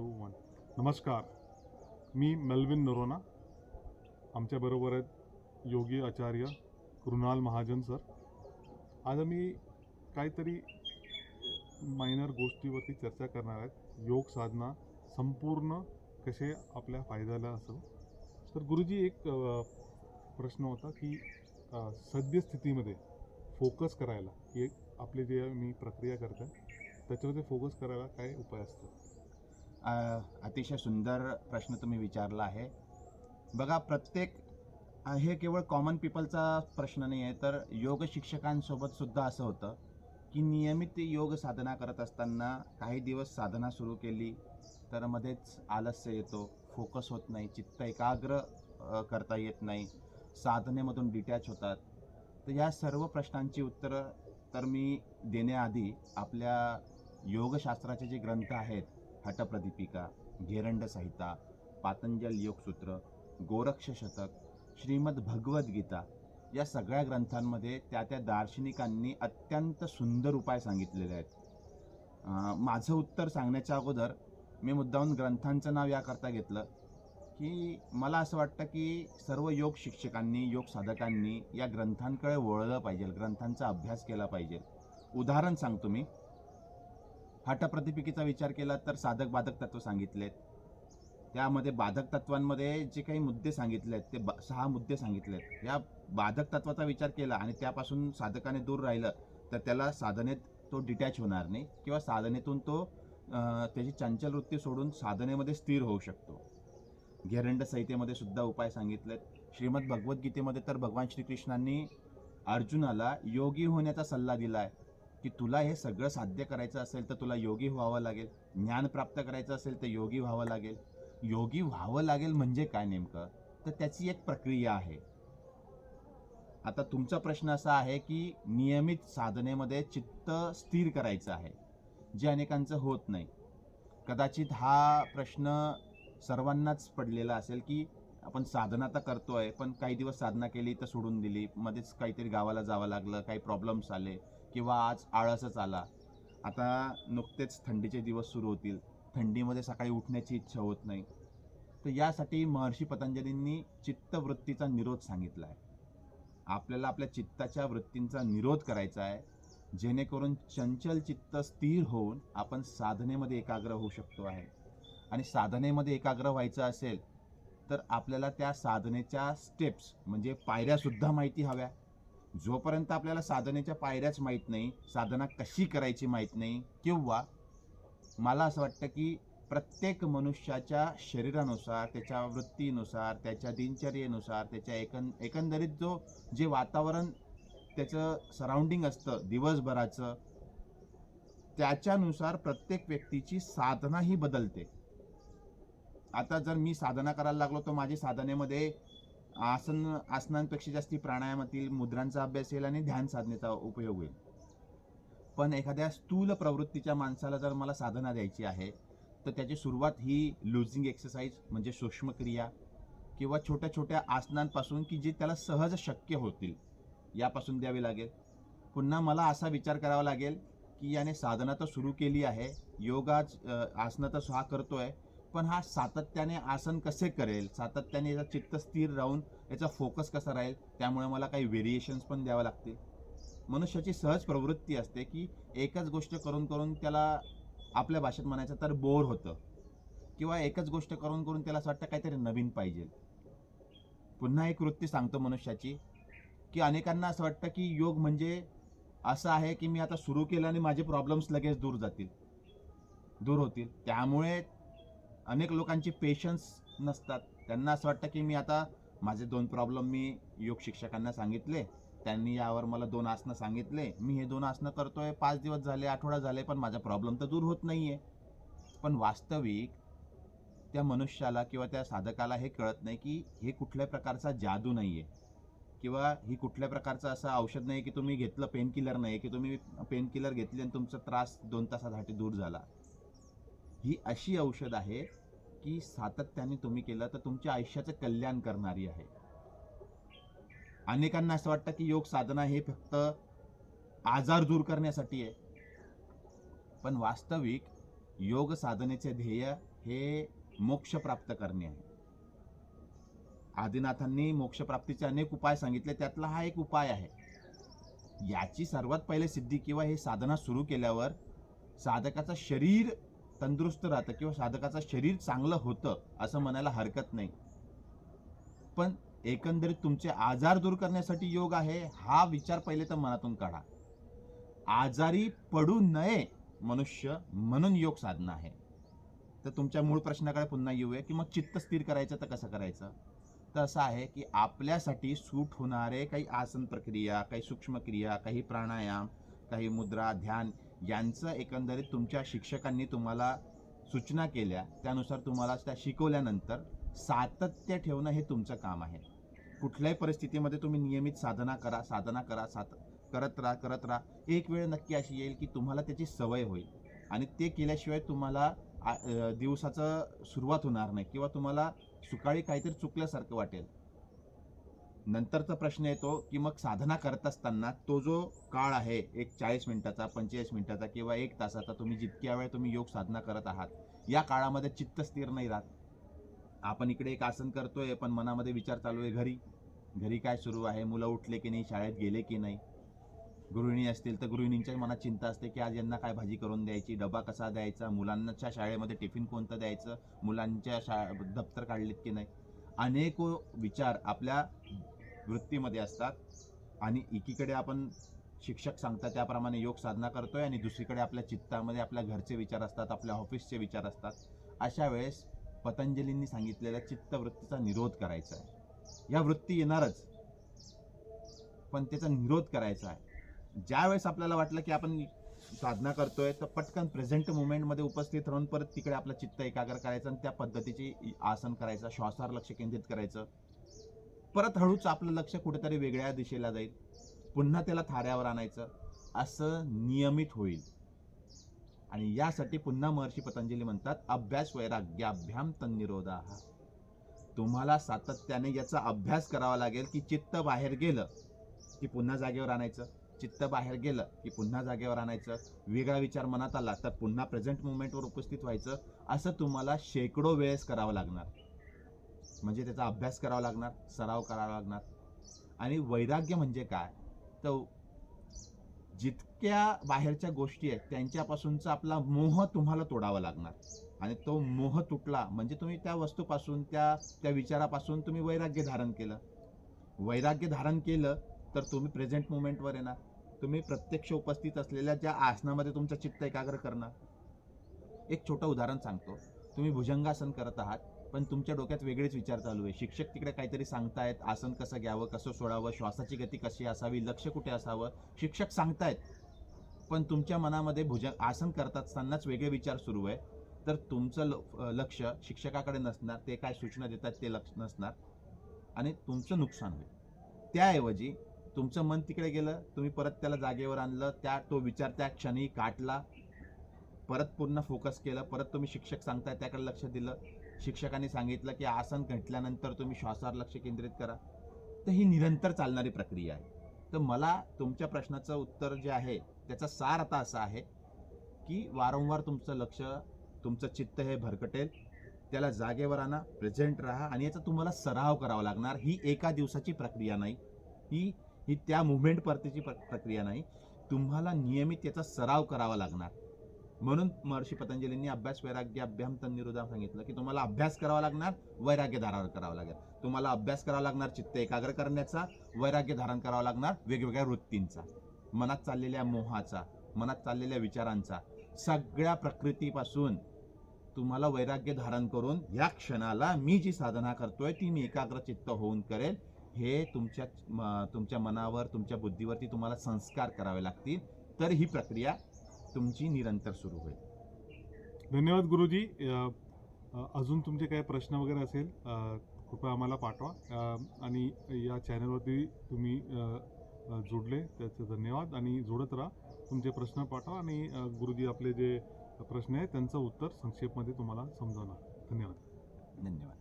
To one नमस्कार. मी Melvin Noronha. आमच्याबरोबर आहेत योगी आचार्य कृणाल महाजन सर. आज आम्ही काहीतरी मायनर गोष्टीवरती चर्चा करणार आहेत. योग साधना संपूर्ण कसे आपल्या फायद्याला असो तर गुरुजी एक प्रश्न होता की सद्यस्थितीमध्ये फोकस करायला एक आपली जे मी प्रक्रिया करते त्याच्यामध्ये फोकस करायला काय उपाय असतात? अतिशय सुंदर प्रश्न तुम्ही विचारला आहे. बघा प्रत्येक हे केवळ कॉमन पीपलचा प्रश्न नाही आहे तर योग शिक्षकांसोबत सुद्धा असं होतं की नियमित योग साधना करत असताना काही दिवस साधना सुरू केली तर मध्येच आलस्य येतो फोकस होत नाही चित्त एकाग्र करता येत नाही साधनेमधून डिटॅच होतात. तर या सर्व प्रश्नांची उत्तरं तर मी देण्याआधी आपल्या योगशास्त्राचे जे ग्रंथ आहेत हटप्रदीपिका घेरंड संहिता पातंजल योगसूत्र गोरक्ष शतक श्रीमद भगवद्गीता या सगळ्या ग्रंथांमध्ये त्या त्या दार्शनिकांनी अत्यंत सुंदर उपाय सांगितलेले आहेत. माझं उत्तर सांगण्याच्या अगोदर मी मुद्दाहून ग्रंथांचं नाव याकरता घेतलं की मला असं वाटतं की सर्व योग शिक्षकांनी योग साधकांनी या ग्रंथांकडे वळलं पाहिजे ग्रंथांचा अभ्यास केला पाहिजे. उदाहरण सांगतो मी. हटप्रतिपिकेचा विचार केला तर साधक बाधक तत्व सांगितलेत. त्यामध्ये बाधक तत्वांमध्ये जे काही मुद्दे सांगितलेत ते बा सहा मुद्दे सांगितलेत. या बाधक तत्वाचा विचार केला आणि त्यापासून साधकाने दूर राहिलं तर त्याला साधनेत तो डिटॅच होणार नाही किंवा साधनेतून तो त्याची चंचल वृत्ती सोडून साधनेमध्ये स्थिर होऊ शकतो. घेरंड संहितेमध्ये सुद्धा उपाय सांगितलेत. श्रीमद भगवद्गीतेमध्ये तर भगवान श्रीकृष्णांनी अर्जुनाला योगी होण्याचा सल्ला दिला आहे की तुला हे सगळं साध्य करायचं असेल तर तुला योगी व्हावं लागेल. ज्ञान प्राप्त करायचं असेल तर योगी व्हावं लागेल. योगी व्हावं लागेल म्हणजे काय नेमकं? तर त्याची एक प्रक्रिया आहे. आता तुमचा प्रश्न असा आहे की नियमित साधनेमध्ये चित्त स्थिर करायचं आहे जे अनेकांचं होत नाही. कदाचित हा प्रश्न सर्वांनाच पडलेला असेल की आपण साधना तर करतोय पण काही दिवस साधना केली तर सोडून दिली मध्येच काहीतरी गावाला जावं लागलं काही प्रॉब्लेम्स आले किंवा आज आळसच आला. आता नुकतेच थंडीचे दिवस सुरू होतील. थंडीमध्ये सकाळी उठण्याची इच्छा होत नाही. तर यासाठी महर्षी पतंजलींनी चित्तवृत्तीचा निरोध सांगितला आहे आपल्याला आपल्या चित्ताच्या वृत्तींचा निरोध करायचा आहे. जेणेकरून चंचल चित्त स्थिर होऊन आपण साधनेमध्ये एकाग्र होऊ शकतो आहे. आणि साधनेमध्ये एकाग्र व्हायचं असेल तर आपल्याला त्या साधनेच्या स्टेप्स म्हणजे पायऱ्यासुद्धा माहिती हव्या. जोपर्यंत आपल्याला साधनेच्या पायऱ्याच माहीत नाही साधना कशी करायची माहीत नाही किंवा मला असं वाटतं की प्रत्येक मनुष्याच्या शरीरानुसार त्याच्या वृत्तीनुसार त्याच्या दिनचर्येनुसार त्याच्या एकं एकंदरीत जो जे वातावरण त्याचं सराउंडिंग असतं दिवसभराचं त्याच्यानुसार प्रत्येक व्यक्तीची साधना ही बदलते. आता जर मी साधना करायला लागलो तर माझी साधनेमध्ये आसन आसनांपेक्षा जास्ती प्राणायामातील मुद्रांचा अभ्यास येईल आणि ध्यान साधनेचा उपयोग होईल. पण एखाद्या स्थूल प्रवृत्तीच्या माणसाला जर मला साधना द्यायची आहे तर त्याची सुरुवात ही लुझिंग एक्सरसाइज म्हणजे सूक्ष्म क्रिया किंवा छोट्या छोट्या आसनांपासून की जे त्याला सहज शक्य होतील यापासून द्यावी लागेल. पुन्हा मला असा विचार करावा लागेल की याने साधना तर सुरू केली आहे योगा आसनं तर हा करतोय पण हा सातत्याने आसन कसे करेल? सातत्याने याचा चित्त स्थिर राहून याचा फोकस कसा राहील? त्यामुळे मला काही व्हेरिएशन्स पण द्यावं लागतील. मनुष्याची सहज प्रवृत्ती असते की एकच गोष्ट करून करून त्याला आपल्या भाषेत म्हणायचं तर बोर होतं. किंवा एकच गोष्ट करून करून त्याला असं वाटतं काहीतरी नवीन पाहिजे. पुन्हा एक वृत्ती सांगतो मनुष्याची की अनेकांना असं वाटतं की योग म्हणजे असं आहे की मी आता सुरू केलं आणि माझे प्रॉब्लेम्स लगेच दूर जातील दूर होतील. त्यामुळे अनेक लोकांची पेशन्स नसतात. त्यांना असं वाटतं की मी आता माझे दोन प्रॉब्लेम मी योग शिक्षकांना सांगितले. त्यांनी यावर मला दोन आसनं सांगितले. मी हे दोन आसनं करतोय. पाच दिवस झाले आठवडा झाले पण माझा प्रॉब्लेम तर दूर होत नाही आहे पण वास्तविक त्या मनुष्याला किंवा त्या साधकाला हे कळत नाही की हे कुठल्या प्रकारचा जादू नाही आहे किंवा ही कुठल्या प्रकारचं असं औषध नाही की तुम्ही घेतलं पेन किलर नाही की तुम्ही पेन किलर घेतली आणि तुमचा त्रास दोन तासासाठी दूर झाला. ही अशी औषध आहे की सातत्याने तुम्ही केलं तर तुमच्या आयुष्याचं कल्याण करणारी आहे. अनेकांना असं वाटतं की योग साधना हे फक्त आजार दूर करण्यासाठी आहे. पण वास्तविक योग साधनेचे ध्येय हे मोक्ष प्राप्त करणे आहे. आदिनाथांनी मोक्षप्राप्तीचे अनेक उपाय सांगितले त्यातला हा एक उपाय आहे. याची सर्वात पहिले सिद्धी किंवा हे साधना सुरू केल्यावर साधकाचं शरीर तंदुरुस्त राहतं किंवा साधकाचं शरीर चांगलं होतं असं म्हणायला हरकत नाही. पण एकंदरीत तुमचे आजार दूर करण्यासाठी योग आहे हा विचार पहिले तर मनातून काढा. आजारी पडू नये मनुष्य म्हणून योग साधना आहे. तर तुमच्या मूळ प्रश्नाकडे पुन्हा येऊया की मग चित्त स्थिर करायचं तर कसं करायचं? तर असं आहे की आपल्यासाठी सूट होणारे काही आसन प्रक्रिया काही सूक्ष्म क्रिया काही प्राणायाम काही मुद्रा ध्यान यांचं एकंदरीत तुमच्या शिक्षकांनी तुम्हाला सूचना केल्या त्यानुसार तुम्हाला त्या शिकवल्यानंतर सातत्य ठेवणं हे तुमचं काम आहे. कुठल्याही परिस्थितीमध्ये तुम्ही नियमित साधना करा साधना करा सात करत राहा करत राहा. एक वेळ नक्की अशी येईल की तुम्हाला त्याची सवय होईल. आणि ते केल्याशिवाय तुम्हाला दिवसाचं सुरुवात होणार नाही किंवा तुम्हाला सकाळी काहीतरी चुकल्यासारखं वाटेल. नंतरचा प्रश्न येतो की मग साधना करत असताना तो जो काळ आहे एक चाळीस मिनिटाचा पंचेचाळीस मिनिटाचा किंवा एक तासाचा तुम्ही जितक्या वेळ तुम्ही योग साधना करत आहात या काळामध्ये चित्त स्थिर नाही राहत. आपण इकडे एक आसन करतोय पण मनामध्ये विचार चालू आहे घरी. घरी काय सुरू आहे? मुलं उठले की नाही? शाळेत गेले की नाही? गृहिणी असतील तर गृहिणींच्या मनात चिंता असते की आज यांना काय भाजी करून द्यायची? डबा कसा द्यायचा? मुलांच्या शाळेमध्ये टिफिन कोणतं द्यायचं? मुलांच्या शा दप्तर काढलेत की नाही? अनेक विचार आपल्या वृत्तीमध्ये असतात. आणि एकीकडे आपण शिक्षक सांगतात त्याप्रमाणे योग साधना करतोय आणि दुसरीकडे आपल्या चित्तामध्ये आपल्या घरचे विचार असतात आपल्या ऑफिसचे विचार असतात. अशा वेळेस पतंजलींनी सांगितलेल्या चित्तवृत्तीचा निरोध करायचा आहे. या वृत्ती येणारच. पण त्याचा निरोध करायचा आहे. ज्या वेळेस आपल्याला वाटलं की आपण साधना करतोय तर पटकन प्रेझेंट मुवमेंटमध्ये उपस्थित राहून परत तिकडे आपलं चित्त एकाग्र करायचं आणि त्या पद्धतीची आसन करायचं श्वासावर लक्ष केंद्रित करायचं. परत हळूच आपलं लक्ष कुठेतरी वेगळ्या दिशेला जाईल. पुन्हा त्याला थाऱ्यावर आणायचं. असं नियमित होईल. आणि यासाठी पुन्हा महर्षी पतंजली म्हणतात अभ्यास वैराग्याभ्याम तन्निरोधा तुम्हाला सातत्याने याचा अभ्यास करावा लागेल की चित्त बाहेर गेलं की पुन्हा जागेवर आणायचं. चित्त बाहेर गेलं की पुन्हा जागेवर आणायचं. वेगळा विचार मनात आला तर पुन्हा प्रेझेंट मुवमेंटवर उपस्थित व्हायचं. असं तुम्हाला शेकडो वेळेस करावं लागणार. म्हणजे त्याचा अभ्यास करावा लागणार सराव करावा लागणार. आणि वैराग्य म्हणजे काय? तर जितक्या बाहेरच्या गोष्टी आहेत त्यांच्यापासूनचा आपला मोह तुम्हाला तोडावा लागणार. आणि तो मोह तुटला म्हणजे तुम्ही त्या वस्तूपासून त्या त्या विचारापासून तुम्ही वैराग्य धारण केलं. वैराग्य धारण केलं तर तुम्ही प्रेझेंट मुमेंटवर येणार. तुम्ही प्रत्यक्ष उपस्थित असलेल्या ज्या आसनामध्ये तुमचं चित्त एकाग्र करणार. एक छोटं उदाहरण सांगतो. तुम्ही भुजंगासन करत आहात. पण तुमच्या डोक्यात वेगळेच विचार चालू आहे. शिक्षक तिकडे काहीतरी सांगतायत आसन कसं घ्यावं कसं सोडावं श्वासाची गती कशी असावी लक्ष कुठे असावं शिक्षक सांगतायत. पण तुमच्या मनामध्ये भुजंग आसन करतात असतानाच वेगळे विचार सुरू आहे. तर तुमचं ल- लक्ष शिक्षकाकडे नसणार ते काय सूचना देतात ते लक्ष नसणार. आणि तुमचं नुकसान होईल. त्याऐवजी तुमचं मन तिकडे गेलं तुम्ही परत त्याला जागेवर आणलं त्या तो विचार त्या क्षणी काटला परत पुन्हा फोकस केलं परत तुम्ही शिक्षक सांगताय त्याकडे लक्ष दिलं. शिक्षकांनी सांगितलं की आसन घटल्यानंतर तुम्ही श्वासावर लक्ष केंद्रित करा. तर ही निरंतर चालणारी प्रक्रिया आहे. तर मला तुमच्या प्रश्नाचं उत्तर जे आहे त्याचा सार आता असा आहे की वारंवार तुमचं लक्ष तुमचं चित्त हे भरकटेल त्याला जागेवर आणा प्रेझेंट राहा आणि याचा तुम्हाला सराव करावा लागणार. ही एका दिवसाची प्रक्रिया नाही. ही ही त्या मुवमेंट परतीची प्रक्रिया नाही. तुम्हाला नियमित याचा सराव करावा लागणार. म्हणून महर्षी पतंजलींनी अभ्यास वैराग्य अभ्याम तन्निरुद्धा सांगितलं की तुम्हाला अभ्यास करावा लागणार वैराग्य धारण करावं लागेल. तुम्हाला अभ्यास करावा लागणार चित्त एकाग्र करण्याचा वैराग्य धारण करावा लागणार वेगवेगळ्या वृत्तींचा मनात चाललेल्या मोहाचा मनात चाललेल्या विचारांचा. सगळ्या प्रकृतीपासून तुम्हाला वैराग्य धारण करून या क्षणाला मी जी साधना करतोय ती मी एकाग्र चित्त होऊन करेल. हे तुमच्या म- तुमच्या मनावर तुमच्या बुद्धीवरती तुम्हाला संस्कार करावे लागतील. तर ही प्रक्रिया तुमची निरंतर सुरू होईल. धन्यवाद गुरुजी. अजून तुमचे काही प्रश्न वगैरे असेल कृपया आम्हाला पाठवा. आणि या चॅनलवरती तुम्ही जोडले त्याचे धन्यवाद. आणि जोडत राहा तुमचे प्रश्न पाठवा आणि गुरुजी आपले जे प्रश्न आहेत त्यांचं उत्तर संक्षेपमध्ये तुम्हाला समजावणार. धन्यवाद. धन्यवाद.